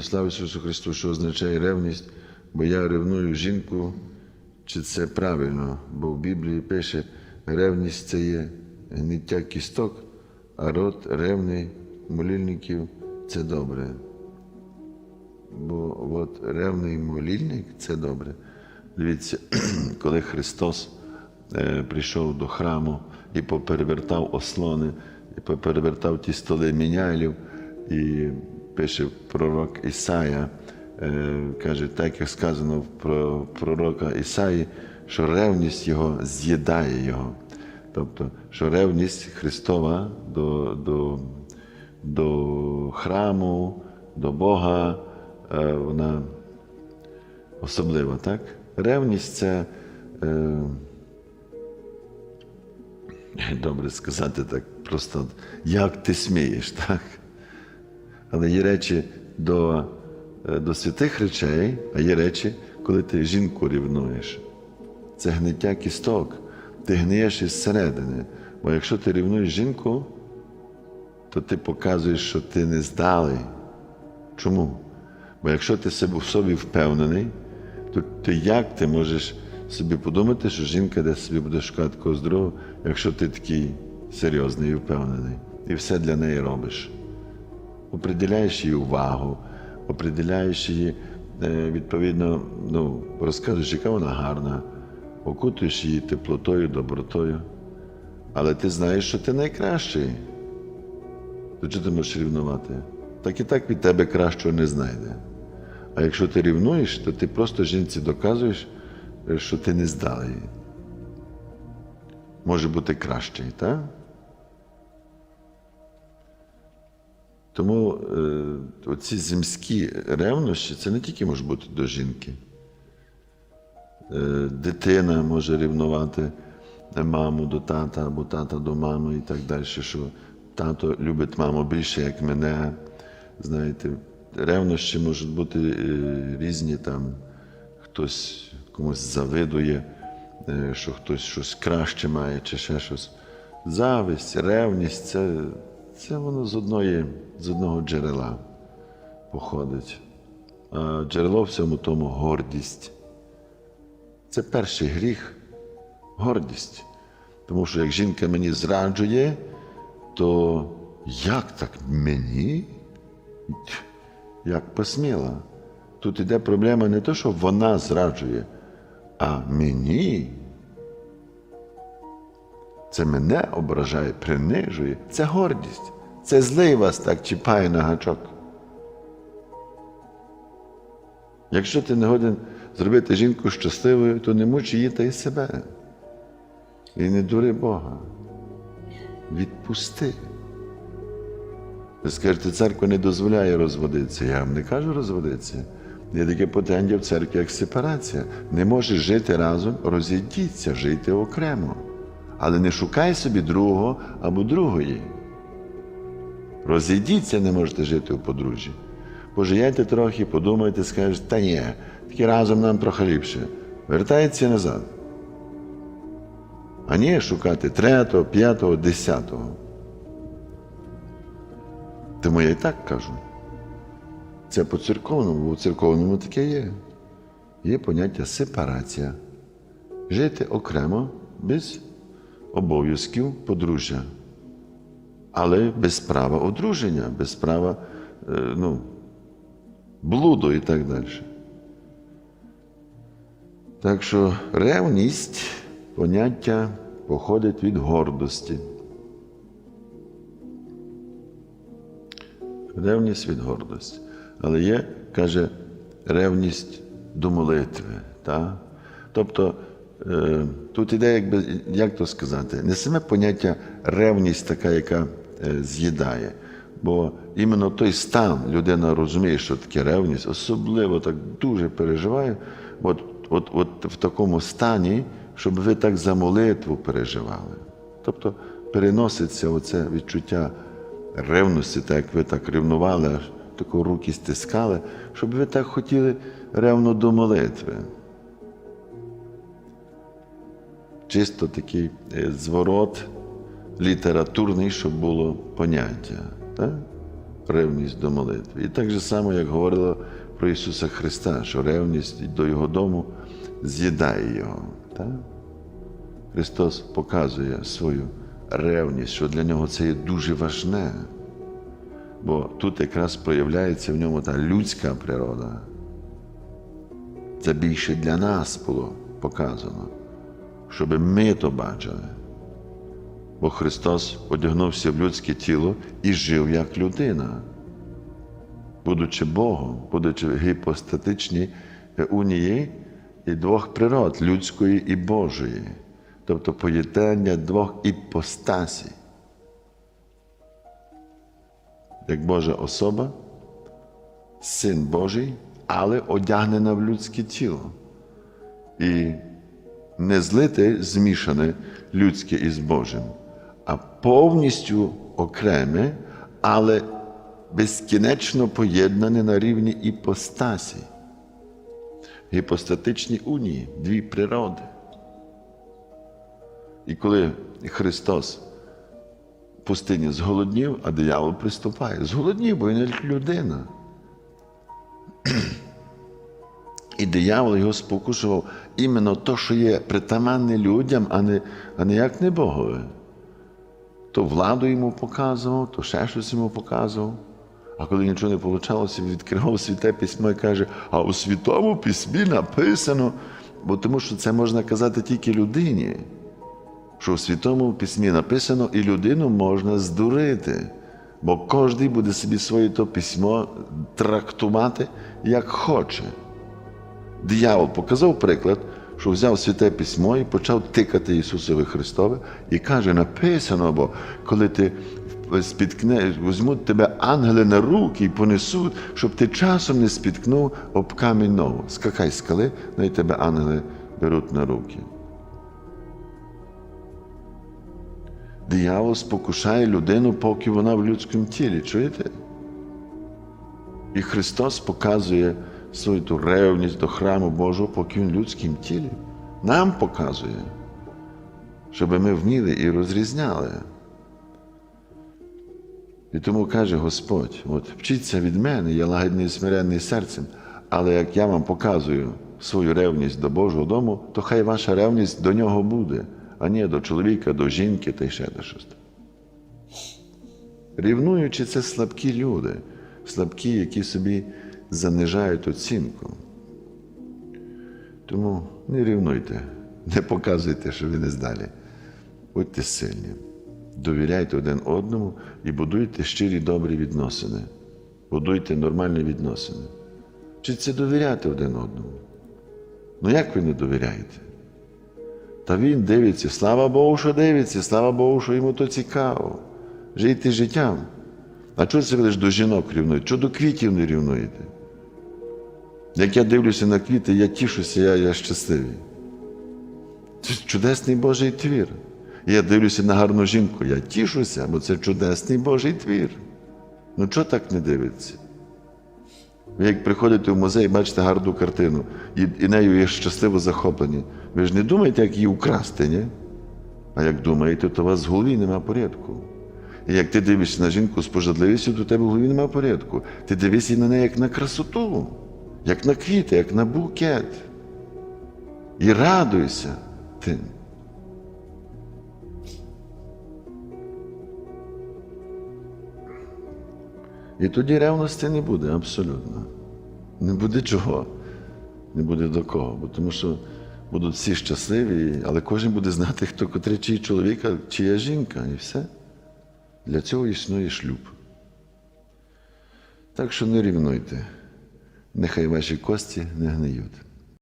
Слава Ісусу Христу, що означає ревність, бо я ревную жінку, чи це правильно, бо в Біблії пише, ревність це є гниття кісток, а рот ревний молільників це добре. Бо от ревний молільник це добре. Дивіться, коли Христос е, прийшов до храму і поперевертав ослони, і поперевертав ті столи мінялів, і пише пророк Ісая, каже, так як сказано про пророка Ісаї, що ревність його з'їдає його. Тобто, що ревність Христова до, до, до храму, до Бога, вона особлива, так? Ревність це, добре сказати так, просто як ти смієш, так? Але є речі до, е, до святих речей, а є речі, коли ти жінку рівнуєш. Це гниття кісток. Ти гниєш із середини. Бо якщо ти рівнуєш жінку, то ти показуєш, що ти не здалий. Чому? Бо якщо ти в собі впевнений, то ти як ти можеш собі подумати, що жінка десь собі буде шукати когось другого, якщо ти такий серйозний і впевнений, і все для неї робиш. Оприділяєш її увагу, оприділяєш її, е, відповідно, ну, розказуєш, яка вона гарна, окутуєш її теплотою, добротою. Але ти знаєш, що ти найкращий. То чого ти можеш рівнувати? Так і так від тебе кращого не знайде. А якщо ти рівнуєш, то ти просто жінці доказуєш, е, що ти не здалий. Може бути кращий, так? Тому е, оці земські ревнощі це не тільки може бути до жінки. Е, дитина може рівнувати маму до тата або тата до мами і так далі, що тато любить маму більше, як мене. Знаєте, ревнощі можуть бути е, різні, там хтось комусь завидує, е, що хтось щось краще має, чи ще щось. Зависть, ревність це, це воно з, одної, з одного джерела походить. А джерело в цьому тому гордість. Це перший гріх гордість. Тому що як жінка мені зраджує, то як так мені? Як посміла? Тут іде проблема не то, що вона зраджує, а мені. Це мене ображає, принижує. Це гордість. Це злий вас так чіпає на гачок. Якщо ти не годен зробити жінку щасливою, то не муч її та й себе. І не дури Бога. Відпусти. Ви скажете, церква не дозволяє розводитися. Я вам не кажу розводитися. Є таке потендя в церкві, як сепарація. Не можеш жити разом, розійдіться, жити окремо. Але не шукай собі другого або другої. Розійдіться, не можете жити у подружжі. Пожиєте трохи, подумайте, скажете, та ні, таки разом нам трохи ліпше. Вертається назад. А ні шукати третього, п'ятого, десятого. Тому я і так кажу. Це по церковному, бо у церковному таке є. Є поняття сепарація. Жити окремо без обов'язків подружжя, але без права одруження, без права е, ну, блуду і так далі. Так що ревність поняття походить від гордості. Ревність від гордості. Але є, каже, ревність до молитви. Та? Тобто тут іде, якби, як то сказати, не саме поняття ревність така, яка е, з'їдає. Бо іменно той стан людина розуміє, що таке ревність, особливо так дуже переживає. От, от, от в такому стані, щоб ви так за молитву переживали. Тобто переноситься оце відчуття ревності, так як ви так ревнували, аж тако руки стискали, щоб ви так хотіли ревно до молитви. Чисто такий е, зворот літературний, щоб було поняття. Так? ревність до молитви. І так же само, як говорило про Ісуса Христа, що ревність до Його дому з'їдає Його. Так? Христос показує свою ревність, що для нього це є дуже важне. Бо тут якраз проявляється в ньому та людська природа. Це більше для нас було показано, щоб ми то бачили. Бо Христос одягнувся в людське тіло і жив як людина, будучи Богом, будучи в гіпостатичній унії і двох природ людської і Божої, тобто поєднання двох іпостасій. Як Божа особа, Син Божий, але одягнена в людське тіло. І не злите, змішане людське із Божим, а повністю окреме, але безкінечно поєднане на рівні іпостасі, гіпостатичні унії, дві природи. І коли Христос в пустині зголоднів, а диявол приступає. Зголоднів, бо він людина. І диявол його спокушував іменно то, що є притаманне людям, а не, а не як не Богове. То владу йому показував, то ще щось йому показував. А коли нічого не вийшло, відкривав святе письмо і каже, а у святому письмі написано, бо тому що це можна казати тільки людині, що у святому письмі написано, і людину можна здурити, бо кожен буде собі своє то письмо трактувати як хоче. Диявол показав приклад, що взяв святе письмо і почав тикати Ісусові Христове і каже: написано, бо коли ти спіткнеш, візьмуть тебе ангели на руки і понесуть, щоб ти часом не спіткнув об камінь ногу. Скакай скали, ну і тебе ангели беруть на руки. Диявол спокушає людину, поки вона в людському тілі. Чуєте? І Христос показує свою ту ревність до храму Божого, поки Він в людському тілі. Нам показує, щоб ми вміли і розрізняли. І тому каже Господь: от, вчіться від мене, я лагідний і смиренний серцем, але як я вам показую свою ревність до Божого дому, то хай ваша ревність до нього буде, а не до чоловіка, до жінки та й ще до щось. Рівнуючи, це слабкі люди, слабкі, які собі занижають оцінку. Тому не рівнуйте, не показуйте, що ви не здалі. Будьте сильні, довіряйте один одному і будуйте щирі добрі відносини. Будуйте нормальні відносини. Вчіться довіряти один одному. Ну як ви не довіряєте? Та він дивиться, слава Богу, що дивиться, слава Богу, що йому то цікаво. Жийте життям. А чого це ви лише до жінок рівнуєте? Чого до квітів не рівнуєте? Як я дивлюся на квіти, я тішуся, я, я щасливий. Це чудесний Божий твір. Я дивлюся на гарну жінку, я тішуся, бо це чудесний Божий твір. Ну чого так не дивиться? Ви як приходите в музей, бачите гарну картину, і, і нею є щасливо захоплені. Ви ж не думаєте, як її украсти, ні? А як думаєте, то у вас в голові нема порядку. І як ти дивишся на жінку з пожадливістю, то у тебе в голові нема порядку. Ти дивишся на неї як на красоту, як на квіти, як на букет. І радуйся тим. І тоді ревності не буде абсолютно. Не буде чого, не буде до кого. Бо тому що будуть всі щасливі, але кожен буде знати, хто котрий чий чоловік, чия жінка, і все. Для цього існує шлюб. Так що не рівнуйте, нехай ваші кості не гниють.